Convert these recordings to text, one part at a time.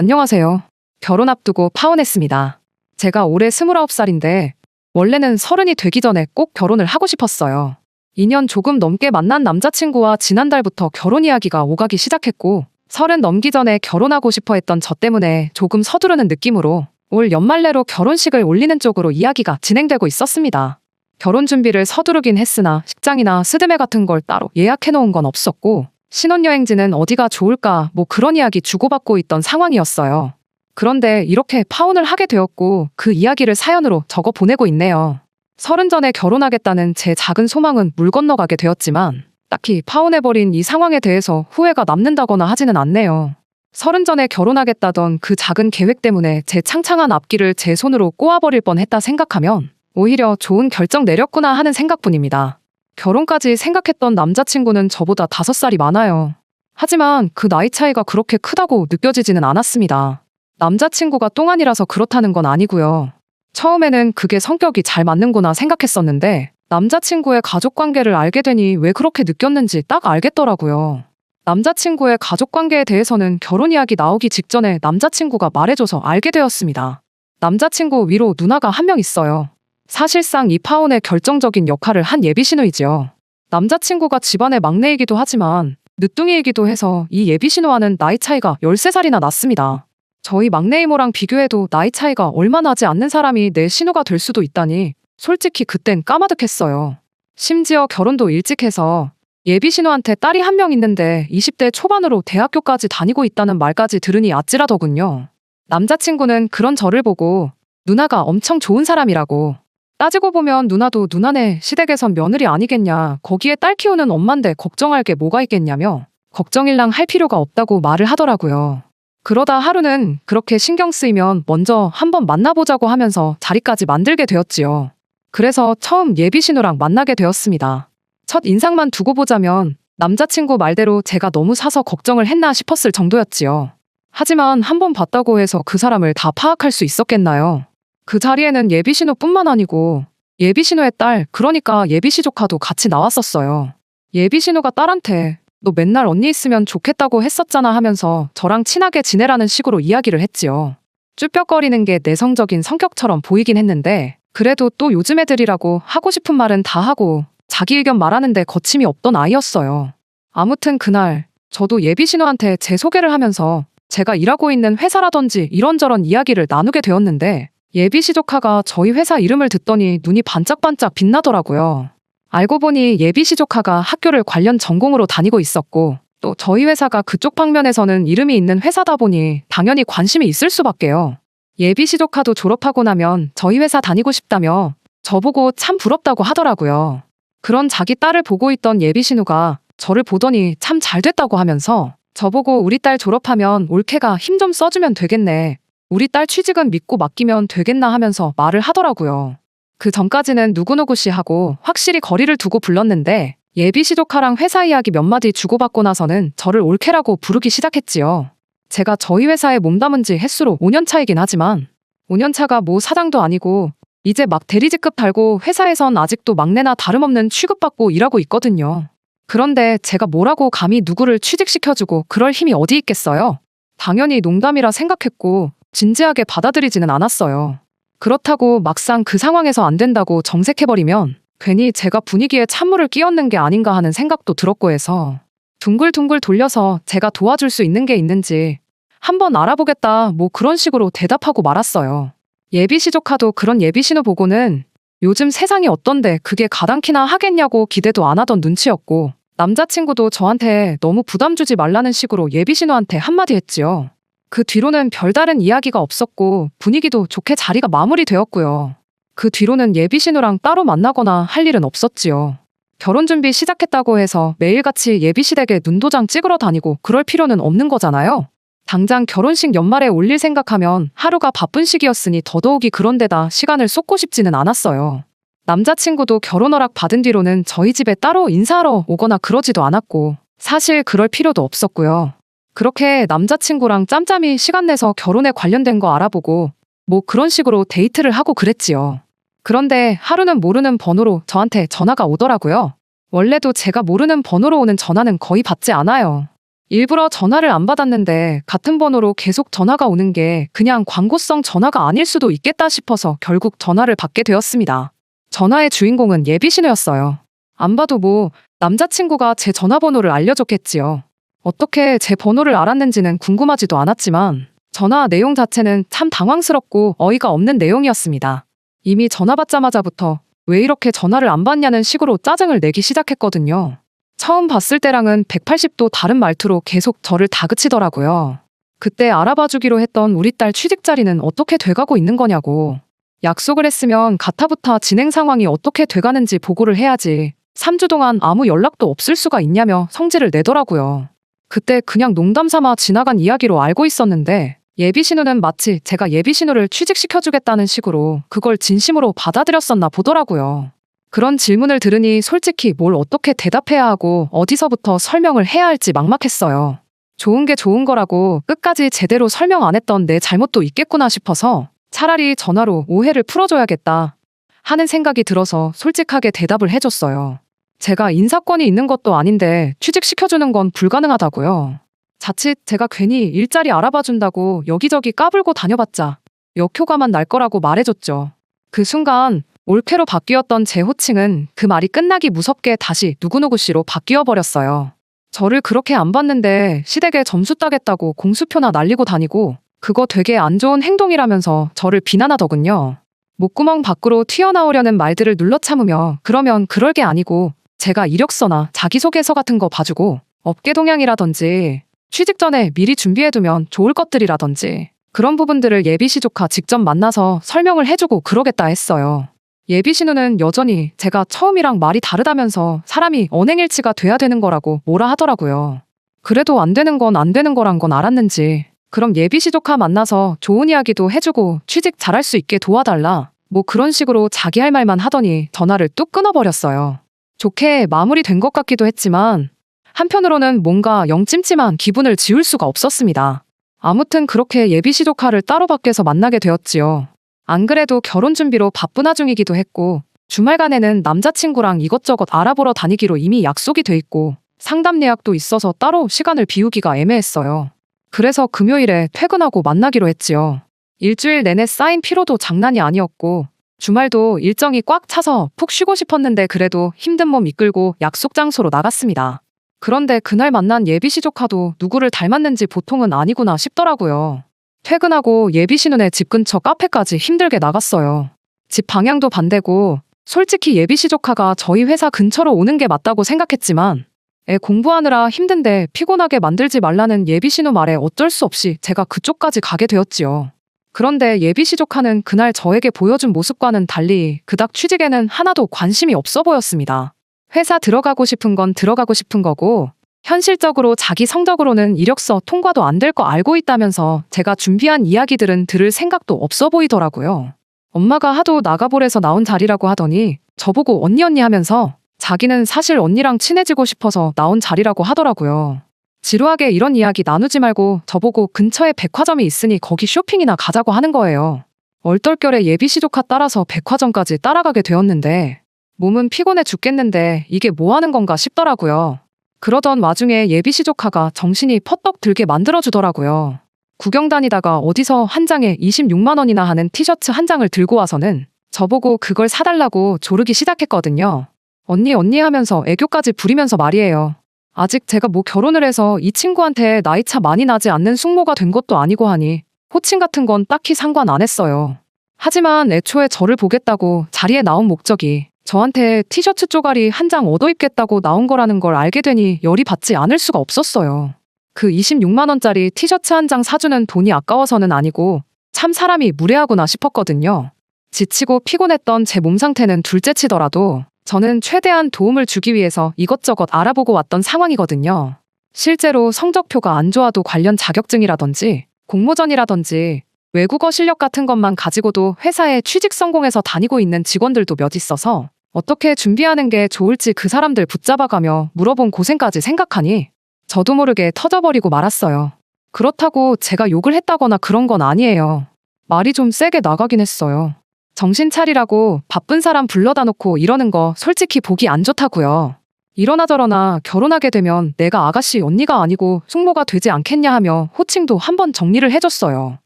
안녕하세요. 결혼 앞두고 파혼했습니다. 제가 올해 29살인데 원래는 서른이 되기 전에 꼭 결혼을 하고 싶었어요. 2년 조금 넘게 만난 남자친구와 지난달부터 결혼 이야기가 오가기 시작했고 서른 넘기 전에 결혼하고 싶어 했던 저 때문에 조금 서두르는 느낌으로 올 연말 내로 결혼식을 올리는 쪽으로 이야기가 진행되고 있었습니다. 결혼 준비를 서두르긴 했으나 식장이나 스드메 같은 걸 따로 예약해 놓은 건 없었고 신혼여행지는 어디가 좋을까 뭐 그런 이야기 주고받고 있던 상황이었어요. 그런데 이렇게 파혼을 하게 되었고 그 이야기를 사연으로 적어 보내고 있네요. 서른 전에 결혼하겠다는 제 작은 소망은 물 건너가게 되었지만 딱히 파혼해버린 이 상황에 대해서 후회가 남는다거나 하지는 않네요. 서른 전에 결혼하겠다던 그 작은 계획 때문에 제 창창한 앞길을 제 손으로 꼬아버릴 뻔 했다 생각하면 오히려 좋은 결정 내렸구나 하는 생각뿐입니다. 결혼까지 생각했던 남자친구는 저보다 다섯 살이 많아요. 하지만 그 나이 차이가 그렇게 크다고 느껴지지는 않았습니다. 남자친구가 똥안이라서 그렇다는 건 아니고요. 처음에는 그게 성격이 잘 맞는구나 생각했었는데 남자친구의 가족 관계를 알게 되니 왜 그렇게 느꼈는지 딱 알겠더라고요. 남자친구의 가족 관계에 대해서는 결혼 이야기 나오기 직전에 남자친구가 말해줘서 알게 되었습니다. 남자친구 위로 누나가 한 명 있어요. 사실상 이 파혼의 결정적인 역할을 한 예비 신우이지요. 남자친구가 집안의 막내이기도 하지만 늦둥이이기도 해서 이 예비 신우와는 나이 차이가 13살이나 났습니다. 저희 막내 이모랑 비교해도 나이 차이가 얼마 나지 않는 사람이 내 신우가 될 수도 있다니 솔직히 그땐 까마득했어요. 심지어 결혼도 일찍 해서 예비 신우한테 딸이 한 명 있는데 20대 초반으로 대학교까지 다니고 있다는 말까지 들으니 아찔하더군요. 남자친구는 그런 저를 보고 누나가 엄청 좋은 사람이라고 따지고 보면 누나도 누나네 시댁에선 며느리 아니겠냐 거기에 딸 키우는 엄만데 걱정할 게 뭐가 있겠냐며 걱정일랑 할 필요가 없다고 말을 하더라고요. 그러다 하루는 그렇게 신경 쓰이면 먼저 한번 만나보자고 하면서 자리까지 만들게 되었지요. 그래서 처음 예비 신우랑 만나게 되었습니다. 첫 인상만 두고 보자면 남자친구 말대로 제가 너무 사서 걱정을 했나 싶었을 정도였지요. 하지만 한 번 봤다고 해서 그 사람을 다 파악할 수 있었겠나요? 그 자리에는 예비 신우뿐만 아니고 예비 신우의 딸, 그러니까 예비 시조카도 같이 나왔었어요. 예비 신우가 딸한테 너 맨날 언니 있으면 좋겠다고 했었잖아 하면서 저랑 친하게 지내라는 식으로 이야기를 했지요. 쭈뼛거리는 게 내성적인 성격처럼 보이긴 했는데 그래도 또 요즘 애들이라고 하고 싶은 말은 다 하고 자기 의견 말하는데 거침이 없던 아이였어요. 아무튼 그날 저도 예비 신우한테 제 소개를 하면서 제가 일하고 있는 회사라든지 이런저런 이야기를 나누게 되었는데 예비 시조카가 저희 회사 이름을 듣더니 눈이 반짝반짝 빛나더라고요. 알고 보니 예비 시조카가 학교를 관련 전공으로 다니고 있었고 또 저희 회사가 그쪽 방면에서는 이름이 있는 회사다 보니 당연히 관심이 있을 수밖에요. 예비 시조카도 졸업하고 나면 저희 회사 다니고 싶다며 저보고 참 부럽다고 하더라고요. 그런 자기 딸을 보고 있던 예비 신우가 저를 보더니 참 잘 됐다고 하면서 저보고 우리 딸 졸업하면 올케가 힘 좀 써주면 되겠네. 우리 딸 취직은 믿고 맡기면 되겠나 하면서 말을 하더라고요. 그 전까지는 누구누구 씨 하고 확실히 거리를 두고 불렀는데 예비 시조카랑 회사 이야기 몇 마디 주고받고 나서는 저를 올케라고 부르기 시작했지요. 제가 저희 회사에 몸담은 지 횟수로 5년 차이긴 하지만 5년 차가 뭐 사장도 아니고 이제 막 대리직급 달고 회사에선 아직도 막내나 다름없는 취급받고 일하고 있거든요. 그런데 제가 뭐라고 감히 누구를 취직시켜주고 그럴 힘이 어디 있겠어요? 당연히 농담이라 생각했고 진지하게 받아들이지는 않았어요. 그렇다고 막상 그 상황에서 안 된다고 정색해버리면 괜히 제가 분위기에 찬물을 끼얹는 게 아닌가 하는 생각도 들었고 해서 둥글둥글 돌려서 제가 도와줄 수 있는 게 있는지 한번 알아보겠다 뭐 그런 식으로 대답하고 말았어요. 예비 시조카도 그런 예비 신호 보고는 요즘 세상이 어떤데 그게 가당키나 하겠냐고 기대도 안 하던 눈치였고 남자친구도 저한테 너무 부담 주지 말라는 식으로 예비 신호한테 한마디 했지요. 그 뒤로는 별다른 이야기가 없었고 분위기도 좋게 자리가 마무리되었고요. 그 뒤로는 예비 신우랑 따로 만나거나 할 일은 없었지요. 결혼 준비 시작했다고 해서 매일같이 예비 시댁에 눈도장 찍으러 다니고 그럴 필요는 없는 거잖아요. 당장 결혼식 연말에 올릴 생각하면 하루가 바쁜 시기였으니 더더욱이 그런데다 시간을 쏟고 싶지는 않았어요. 남자친구도 결혼 허락 받은 뒤로는 저희 집에 따로 인사하러 오거나 그러지도 않았고 사실 그럴 필요도 없었고요. 그렇게 남자친구랑 짬짬이 시간 내서 결혼에 관련된 거 알아보고 뭐 그런 식으로 데이트를 하고 그랬지요. 그런데 하루는 모르는 번호로 저한테 전화가 오더라고요. 원래도 제가 모르는 번호로 오는 전화는 거의 받지 않아요. 일부러 전화를 안 받았는데 같은 번호로 계속 전화가 오는 게 그냥 광고성 전화가 아닐 수도 있겠다 싶어서 결국 전화를 받게 되었습니다. 전화의 주인공은 예비신우였어요. 안 봐도 뭐 남자친구가 제 전화번호를 알려줬겠지요. 어떻게 제 번호를 알았는지는 궁금하지도 않았지만 전화 내용 자체는 참 당황스럽고 어이가 없는 내용이었습니다. 이미 전화 받자마자부터 왜 이렇게 전화를 안 받냐는 식으로 짜증을 내기 시작했거든요. 처음 봤을 때랑은 180도 다른 말투로 계속 저를 다그치더라고요. 그때 알아봐 주기로 했던 우리 딸 취직 자리는 어떻게 돼가고 있는 거냐고. 약속을 했으면 가타부타 진행 상황이 어떻게 돼가는지 보고를 해야지. 3주 동안 아무 연락도 없을 수가 있냐며 성질을 내더라고요. 그때 그냥 농담 삼아 지나간 이야기로 알고 있었는데 예비 신우는 마치 제가 예비 신우를 취직시켜주겠다는 식으로 그걸 진심으로 받아들였었나 보더라고요. 그런 질문을 들으니 솔직히 뭘 어떻게 대답해야 하고 어디서부터 설명을 해야 할지 막막했어요. 좋은 게 좋은 거라고 끝까지 제대로 설명 안 했던 내 잘못도 있겠구나 싶어서 차라리 전화로 오해를 풀어줘야겠다 하는 생각이 들어서 솔직하게 대답을 해줬어요. 제가 인사권이 있는 것도 아닌데 취직시켜주는 건 불가능하다고요. 자칫 제가 괜히 일자리 알아봐준다고 여기저기 까불고 다녀봤자 역효과만 날 거라고 말해줬죠. 그 순간 올케로 바뀌었던 제 호칭은 그 말이 끝나기 무섭게 다시 누구누구 씨로 바뀌어 버렸어요. 저를 그렇게 안 봤는데 시댁에 점수 따겠다고 공수표나 날리고 다니고 그거 되게 안 좋은 행동이라면서 저를 비난하더군요. 목구멍 밖으로 튀어나오려는 말들을 눌러 참으며 그러면 그럴 게 아니고 제가 이력서나 자기소개서 같은 거 봐주고 업계 동향이라든지 취직 전에 미리 준비해두면 좋을 것들이라든지 그런 부분들을 예비 시 조카 직접 만나서 설명을 해주고 그러겠다 했어요. 예비 신우는 여전히 제가 처음이랑 말이 다르다면서 사람이 언행일치가 돼야 되는 거라고 뭐라 하더라고요. 그래도 안 되는 건 안 되는 거란 건 알았는지 그럼 예비 시조카 만나서 좋은 이야기도 해주고 취직 잘할 수 있게 도와달라 뭐 그런 식으로 자기 할 말만 하더니 전화를 뚝 끊어버렸어요. 좋게 마무리된 것 같기도 했지만 한편으로는 뭔가 영찜찜한 기분을 지울 수가 없었습니다. 아무튼 그렇게 예비 시조카를 따로 밖에서 만나게 되었지요. 안 그래도 결혼 준비로 바쁜 와중이기도 했고 주말간에는 남자친구랑 이것저것 알아보러 다니기로 이미 약속이 돼 있고 상담 예약도 있어서 따로 시간을 비우기가 애매했어요. 그래서 금요일에 퇴근하고 만나기로 했지요. 일주일 내내 쌓인 피로도 장난이 아니었고 주말도 일정이 꽉 차서 푹 쉬고 싶었는데 그래도 힘든 몸 이끌고 약속 장소로 나갔습니다. 그런데 그날 만난 예비 시조카도 누구를 닮았는지 보통은 아니구나 싶더라고요. 퇴근하고 예비 신혼의 집 근처 카페까지 힘들게 나갔어요. 집 방향도 반대고 솔직히 예비 시조카가 저희 회사 근처로 오는 게 맞다고 생각했지만 애 공부하느라 힘든데 피곤하게 만들지 말라는 예비 신우 말에 어쩔 수 없이 제가 그쪽까지 가게 되었지요. 그런데 예비 시조카는 그날 저에게 보여준 모습과는 달리 그닥 취직에는 하나도 관심이 없어 보였습니다. 회사 들어가고 싶은 건 들어가고 싶은 거고 현실적으로 자기 성적으로는 이력서 통과도 안 될 거 알고 있다면서 제가 준비한 이야기들은 들을 생각도 없어 보이더라고요. 엄마가 하도 나가보래서 나온 자리라고 하더니 저보고 언니 언니 하면서 자기는 사실 언니랑 친해지고 싶어서 나온 자리라고 하더라고요. 지루하게 이런 이야기 나누지 말고 저보고 근처에 백화점이 있으니 거기 쇼핑이나 가자고 하는 거예요. 얼떨결에 예비 시조카 따라서 백화점까지 따라가게 되었는데 몸은 피곤해 죽겠는데 이게 뭐 하는 건가 싶더라고요. 그러던 와중에 예비 시조카가 정신이 퍼떡 들게 만들어주더라고요. 구경 다니다가 어디서 한 장에 26만 원이나 하는 티셔츠 한 장을 들고 와서는 저보고 그걸 사달라고 조르기 시작했거든요. 언니 언니 하면서 애교까지 부리면서 말이에요. 아직 제가 뭐 결혼을 해서 이 친구한테 나이차 많이 나지 않는 숙모가 된 것도 아니고 하니 호칭 같은 건 딱히 상관 안 했어요. 하지만 애초에 저를 보겠다고 자리에 나온 목적이 저한테 티셔츠 쪼가리 한 장 얻어 입겠다고 나온 거라는 걸 알게 되니 열이 받지 않을 수가 없었어요. 그 26만원짜리 티셔츠 한 장 사주는 돈이 아까워서는 아니고 참 사람이 무례하구나 싶었거든요. 지치고 피곤했던 제 몸 상태는 둘째 치더라도 저는 최대한 도움을 주기 위해서 이것저것 알아보고 왔던 상황이거든요. 실제로 성적표가 안 좋아도 관련 자격증이라든지 공모전이라든지 외국어 실력 같은 것만 가지고도 회사에 취직 성공해서 다니고 있는 직원들도 몇 있어서 어떻게 준비하는 게 좋을지 그 사람들 붙잡아가며 물어본 고생까지 생각하니 저도 모르게 터져버리고 말았어요. 그렇다고 제가 욕을 했다거나 그런 건 아니에요. 말이 좀 세게 나가긴 했어요. 정신 차리라고 바쁜 사람 불러다 놓고 이러는 거 솔직히 보기 안 좋다고요. 이러나 저러나 결혼하게 되면 내가 아가씨 언니가 아니고 숙모가 되지 않겠냐 하며 호칭도 한번 정리를 해줬어요.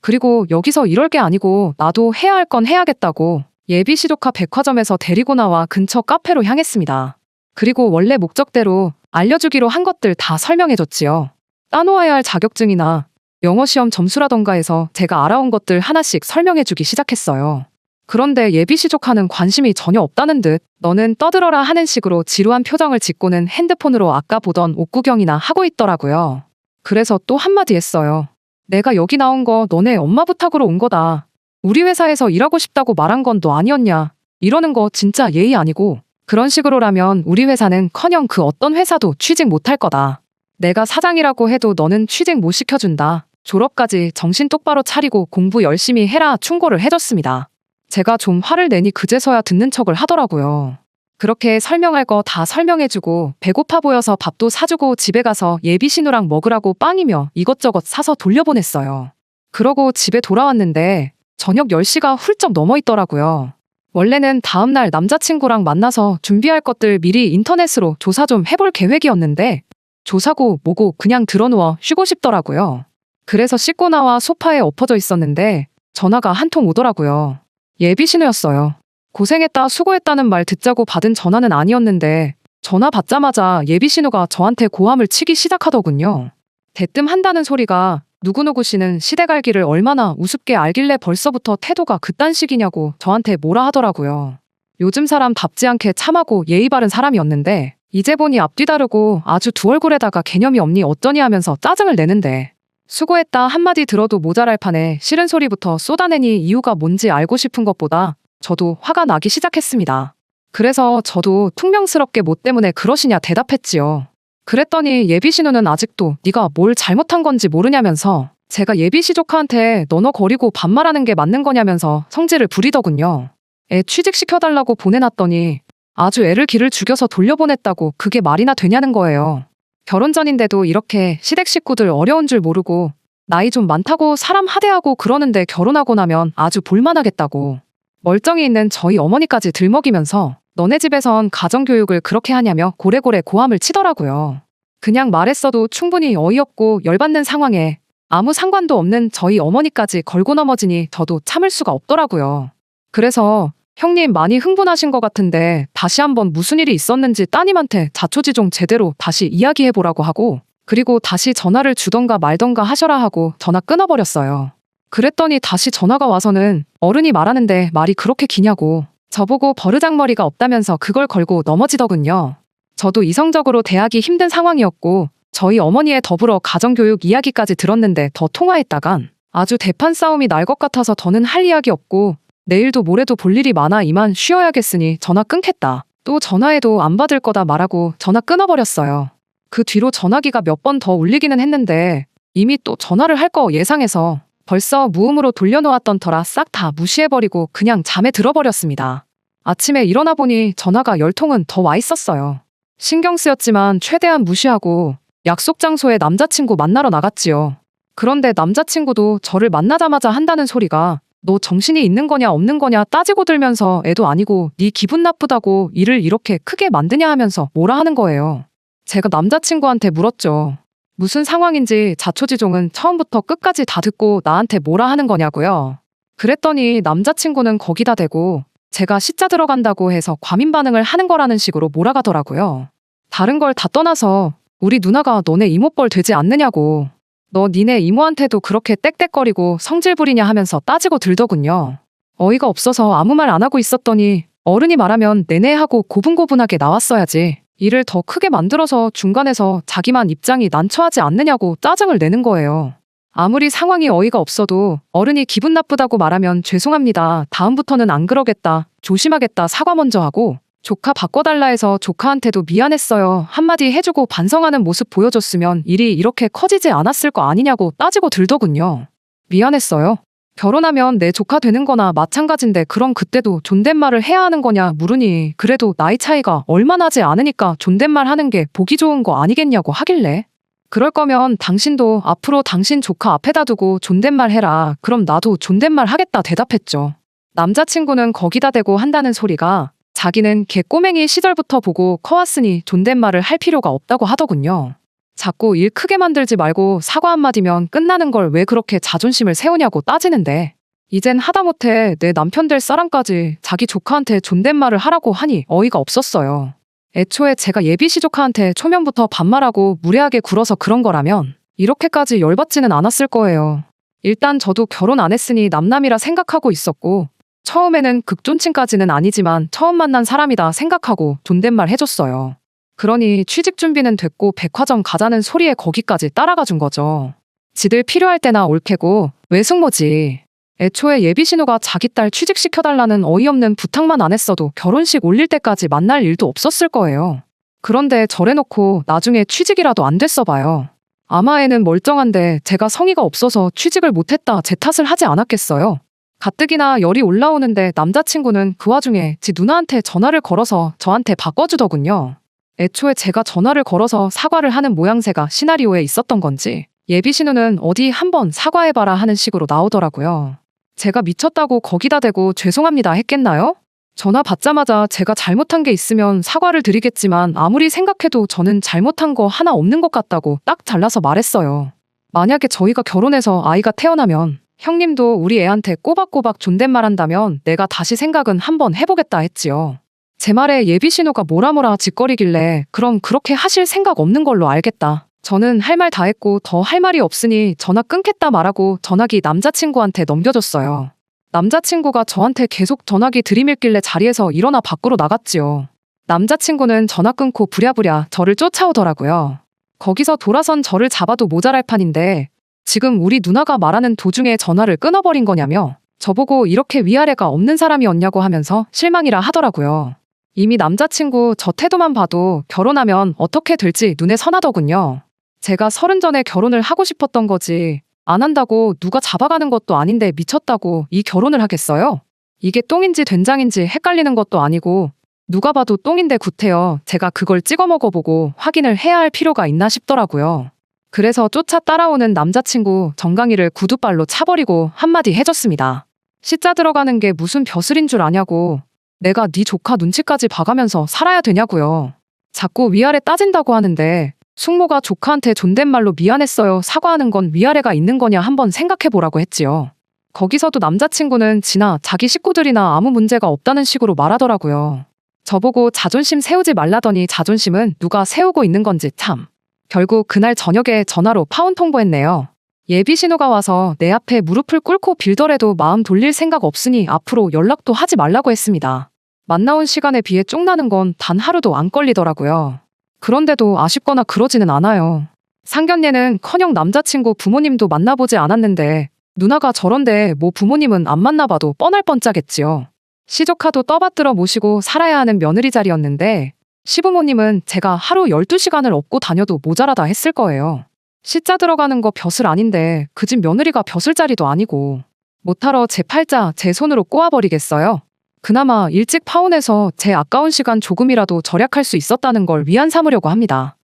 그리고 여기서 이럴 게 아니고 나도 해야 할 건 해야겠다고 예비 시조카 백화점에서 데리고 나와 근처 카페로 향했습니다. 그리고 원래 목적대로 알려주기로 한 것들 다 설명해줬지요. 따놓아야 할 자격증이나 영어 시험 점수라던가 해서 제가 알아온 것들 하나씩 설명해주기 시작했어요. 그런데 예비 시조카는 관심이 전혀 없다는 듯 너는 떠들어라 하는 식으로 지루한 표정을 짓고는 핸드폰으로 아까 보던 옷 구경이나 하고 있더라고요. 그래서 또 한마디 했어요. 내가 여기 나온 거 너네 엄마 부탁으로 온 거다. 우리 회사에서 일하고 싶다고 말한 건 너 아니었냐. 이러는 거 진짜 예의 아니고 그런 식으로라면 우리 회사는 커녕 그 어떤 회사도 취직 못할 거다. 내가 사장이라고 해도 너는 취직 못 시켜준다. 졸업까지 정신 똑바로 차리고 공부 열심히 해라 충고를 해줬습니다. 제가 좀 화를 내니 그제서야 듣는 척을 하더라고요. 그렇게 설명할 거 다 설명해주고 배고파 보여서 밥도 사주고 집에 가서 예비 신우랑 먹으라고 빵이며 이것저것 사서 돌려보냈어요. 그러고 집에 돌아왔는데 저녁 10시가 훌쩍 넘어 있더라고요. 원래는 다음날 남자친구랑 만나서 준비할 것들 미리 인터넷으로 조사 좀 해볼 계획이었는데 조사고 뭐고 그냥 들어누워 쉬고 싶더라고요. 그래서 씻고 나와 소파에 엎어져 있었는데 전화가 한 통 오더라고요. 예비 신우였어요. 고생했다 수고했다는 말 듣자고 받은 전화는 아니었는데 전화 받자마자 예비 신우가 저한테 고함을 치기 시작하더군요. 대뜸 한다는 소리가 누구누구 씨는 시대갈기를 얼마나 우습게 알길래 벌써부터 태도가 그딴 식이냐고 저한테 뭐라 하더라고요. 요즘 사람 답지 않게 참하고 예의 바른 사람이었는데 이제 보니 앞뒤 다르고 아주 두 얼굴에다가 개념이 없니 어쩌니 하면서 짜증을 내는데 수고했다 한마디 들어도 모자랄 판에 싫은 소리부터 쏟아내니 이유가 뭔지 알고 싶은 것보다 저도 화가 나기 시작했습니다. 그래서 저도 퉁명스럽게 뭐 때문에 그러시냐 대답했지요. 그랬더니 예비 신우는 아직도 네가 뭘 잘못한 건지 모르냐면서 제가 예비 시조카한테 너너 거리고 반말하는 게 맞는 거냐면서 성질을 부리더군요. 애 취직시켜달라고 보내놨더니 아주 애를 기를 죽여서 돌려보냈다고 그게 말이나 되냐는 거예요. 결혼 전인데도 이렇게 시댁 식구들 어려운 줄 모르고 나이 좀 많다고 사람 하대하고 그러는데 결혼하고 나면 아주 볼만하겠다고. 멀쩡히 있는 저희 어머니까지 들먹이면서 너네 집에선 가정교육을 그렇게 하냐며 고래고래 고함을 치더라고요. 그냥 말했어도 충분히 어이없고 열받는 상황에 아무 상관도 없는 저희 어머니까지 걸고 넘어지니 저도 참을 수가 없더라고요. 그래서 형님 많이 흥분하신 것 같은데 다시 한번 무슨 일이 있었는지 따님한테 자초지종 제대로 다시 이야기해보라고 하고 그리고 다시 전화를 주던가 말던가 하셔라 하고 전화 끊어버렸어요. 그랬더니 다시 전화가 와서는 어른이 말하는데 말이 그렇게 기냐고 저보고 버르장머리가 없다면서 그걸 걸고 넘어지더군요. 저도 이성적으로 대하기 힘든 상황이었고 저희 어머니의 더불어 가정교육 이야기까지 들었는데 더 통화했다간 아주 대판 싸움이 날 것 같아서 더는 할 이야기 없고 내일도 모레도 볼 일이 많아 이만 쉬어야겠으니 전화 끊겠다. 또 전화해도 안 받을 거다 말하고 전화 끊어버렸어요. 그 뒤로 전화기가 몇 번 더 울리기는 했는데 이미 또 전화를 할 거 예상해서 벌써 무음으로 돌려놓았던 터라 싹 다 무시해버리고 그냥 잠에 들어버렸습니다. 아침에 일어나 보니 전화가 열 통은 더 와 있었어요. 신경 쓰였지만 최대한 무시하고 약속 장소에 남자친구 만나러 나갔지요. 그런데 남자친구도 저를 만나자마자 한다는 소리가 너 정신이 있는 거냐 없는 거냐 따지고 들면서 애도 아니고 네 기분 나쁘다고 일을 이렇게 크게 만드냐 하면서 뭐라 하는 거예요. 제가 남자친구한테 물었죠. 무슨 상황인지 자초지종은 처음부터 끝까지 다 듣고 나한테 뭐라 하는 거냐고요. 그랬더니 남자친구는 거기다 대고 제가 시자 들어간다고 해서 과민 반응을 하는 거라는 식으로 몰아가더라고요. 다른 걸 다 떠나서 우리 누나가 너네 이모뻘 되지 않느냐고. 너 니네 이모한테도 그렇게 땡땡거리고 성질 부리냐 하면서 따지고 들더군요. 어이가 없어서 아무 말 안 하고 있었더니 어른이 말하면 내내 하고 고분고분하게 나왔어야지. 일을 더 크게 만들어서 중간에서 자기만 입장이 난처하지 않느냐고 짜증을 내는 거예요. 아무리 상황이 어이가 없어도 어른이 기분 나쁘다고 말하면 죄송합니다. 다음부터는 안 그러겠다. 조심하겠다. 사과 먼저 하고 조카 바꿔달라 해서 조카한테도 미안했어요. 한마디 해주고 반성하는 모습 보여줬으면 일이 이렇게 커지지 않았을 거 아니냐고 따지고 들더군요. 미안했어요. 결혼하면 내 조카 되는 거나 마찬가지인데 그럼 그때도 존댓말을 해야 하는 거냐 물으니 그래도 나이 차이가 얼마 나지 않으니까 존댓말 하는 게 보기 좋은 거 아니겠냐고 하길래 그럴 거면 당신도 앞으로 당신 조카 앞에다 두고 존댓말 해라. 그럼 나도 존댓말 하겠다 대답했죠. 남자친구는 거기다 대고 한다는 소리가 자기는 걔 꼬맹이 시절부터 보고 커왔으니 존댓말을 할 필요가 없다고 하더군요. 자꾸 일 크게 만들지 말고 사과 한마디면 끝나는 걸 왜 그렇게 자존심을 세우냐고 따지는데 이젠 하다못해 내 남편 될 사람까지 자기 조카한테 존댓말을 하라고 하니 어이가 없었어요. 애초에 제가 예비 시 조카한테 초면부터 반말하고 무례하게 굴어서 그런 거라면 이렇게까지 열받지는 않았을 거예요. 일단 저도 결혼 안 했으니 남남이라 생각하고 있었고 처음에는 극존칭까지는 아니지만 처음 만난 사람이다 생각하고 존댓말 해줬어요. 그러니 취직 준비는 됐고 백화점 가자는 소리에 거기까지 따라가 준 거죠. 지들 필요할 때나 올캐고 외숙모지. 애초에 예비 신우가 자기 딸 취직시켜달라는 어이없는 부탁만 안 했어도 결혼식 올릴 때까지 만날 일도 없었을 거예요. 그런데 저래놓고 나중에 취직이라도 안 됐어 봐요. 아마 애는 멀쩡한데 제가 성의가 없어서 취직을 못했다 제 탓을 하지 않았겠어요. 가뜩이나 열이 올라오는데 남자친구는 그 와중에 지 누나한테 전화를 걸어서 저한테 바꿔주더군요. 애초에 제가 전화를 걸어서 사과를 하는 모양새가 시나리오에 있었던 건지 예비 신우는 어디 한번 사과해봐라 하는 식으로 나오더라고요. 제가 미쳤다고 거기다 대고 죄송합니다 했겠나요? 전화 받자마자 제가 잘못한 게 있으면 사과를 드리겠지만 아무리 생각해도 저는 잘못한 거 하나 없는 것 같다고 딱 잘라서 말했어요. 만약에 저희가 결혼해서 아이가 태어나면 형님도 우리 애한테 꼬박꼬박 존댓말 한다면 내가 다시 생각은 한번 해보겠다 했지요. 제 말에 예비 신우가 뭐라 뭐라 짓거리길래 그럼 그렇게 하실 생각 없는 걸로 알겠다. 저는 할 말 다 했고 더 할 말이 없으니 전화 끊겠다 말하고 전화기 남자친구한테 넘겨줬어요. 남자친구가 저한테 계속 전화기 들이밀길래 자리에서 일어나 밖으로 나갔지요. 남자친구는 전화 끊고 부랴부랴 저를 쫓아오더라고요. 거기서 돌아선 저를 잡아도 모자랄 판인데 지금 우리 누나가 말하는 도중에 전화를 끊어버린 거냐며 저보고 이렇게 위아래가 없는 사람이었냐고 하면서 실망이라 하더라고요. 이미 남자친구 저 태도만 봐도 결혼하면 어떻게 될지 눈에 선하더군요. 제가 서른 전에 결혼을 하고 싶었던 거지. 안 한다고 누가 잡아가는 것도 아닌데 미쳤다고 이 결혼을 하겠어요? 이게 똥인지 된장인지 헷갈리는 것도 아니고 누가 봐도 똥인데 구태여 제가 그걸 찍어 먹어보고 확인을 해야 할 필요가 있나 싶더라고요. 그래서 쫓아 따라오는 남자친구 정강이를 구두발로 차버리고 한마디 해줬습니다. 시자 들어가는 게 무슨 벼슬인 줄 아냐고. 내가 네 조카 눈치까지 봐가면서 살아야 되냐고요. 자꾸 위아래 따진다고 하는데 숙모가 조카한테 존댓말로 미안했어요 사과하는 건 위아래가 있는 거냐 한번 생각해보라고 했지요. 거기서도 남자친구는 지나 자기 식구들이나 아무 문제가 없다는 식으로 말하더라고요. 저보고 자존심 세우지 말라더니 자존심은 누가 세우고 있는 건지 참. 결국 그날 저녁에 전화로 파혼 통보했네요. 예비 신호가 와서 내 앞에 무릎을 꿇고 빌더라도 마음 돌릴 생각 없으니 앞으로 연락도 하지 말라고 했습니다. 만나온 시간에 비해 쪽나는 건 단 하루도 안 걸리더라고요. 그런데도 아쉽거나 그러지는 않아요. 상견례는 커녕 남자친구 부모님도 만나보지 않았는데 누나가 저런데 뭐 부모님은 안 만나봐도 뻔할 뻔짜겠지요. 시조카도 떠받들어 모시고 살아야 하는 며느리 자리였는데 시부모님은 제가 하루 12시간을 업고 다녀도 모자라다 했을 거예요. 시자 들어가는 거 벼슬 아닌데 그 집 며느리가 벼슬 자리도 아니고 못하러 제 팔자 제 손으로 꼬아버리겠어요? 그나마 일찍 파혼해서 제 아까운 시간 조금이라도 절약할 수 있었다는 걸 위안 삼으려고 합니다.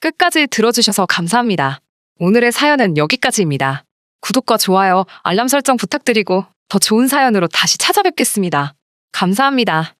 끝까지 들어주셔서 감사합니다. 오늘의 사연은 여기까지입니다. 구독과 좋아요, 알람 설정 부탁드리고 더 좋은 사연으로 다시 찾아뵙겠습니다. 감사합니다.